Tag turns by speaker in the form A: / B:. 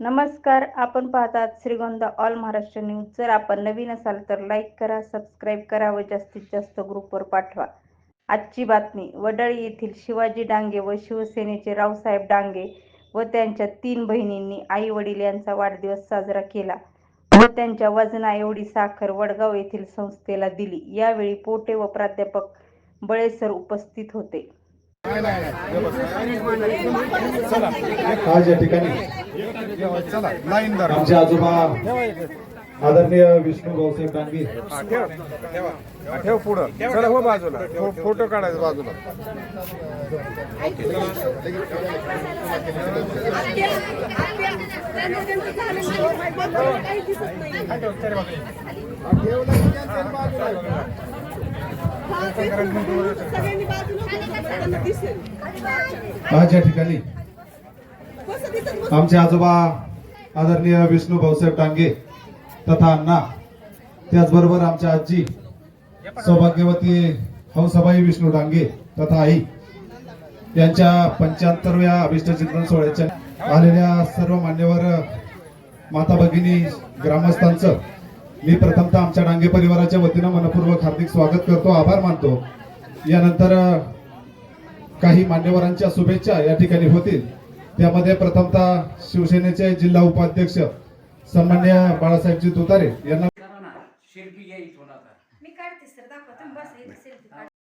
A: नमस्कार आपण पाहतात श्रीगोंदा ऑल महाराष्ट्र न्यूज. जर आपण नवीन असाल तर लाईक करा सबस्क्राईब करा व जास्तीत जास्त ग्रुपवर पाठवा. आजची बातमी वडळी येथील शिवाजी डांगे व शिवसेनेचे रावसाहेब डांगे व त्यांच्या तीन बहिणींनी आई वडील यांचा वाढदिवस साजरा केला. व त्यांच्या वजना एवढी साखर वडगाव येथील संस्थेला दिली. यावेळी पोटे व प्राध्यापक बळेसर उपस्थित होते.
B: आज या ठिकाणी आमचे आजोबा आदरणीय विष्णू भाऊसाहेब
C: दानवी. ठेव पुढं चला हो बाजूला फोटो काढायचा बाजूला
B: आज या ठिकाणी आमचे आजोबा आदरणीय विष्णू भाऊसाहेब डांगे तथा अण्णा त्याचबरोबर आमच्या आजी सौभाग्यवती हौसाबाई विष्णू डांगे तथा आई यांच्या पंच्याहत्तरव्या अभिष्ट चिंतन सोहळ्याच्या आलेल्या सर्व मान्यवर माता भगिनी ग्रामस्थांचं मी प्रथमतः आमच्या डांगे परिवाराच्या वतीनं मनपूर्वक हार्दिक स्वागत करतो आभार मानतो. यानंतर काही मान्यवरांच्या शुभेच्छा या ठिकाणी होतील. त्यामध्ये प्रथमतः शिवसेनेचे जिल्हा उपाध्यक्ष सन्मान्य बाळासाहेबजी तुतारे यांना
D: शिल्पी मी काढते सर बस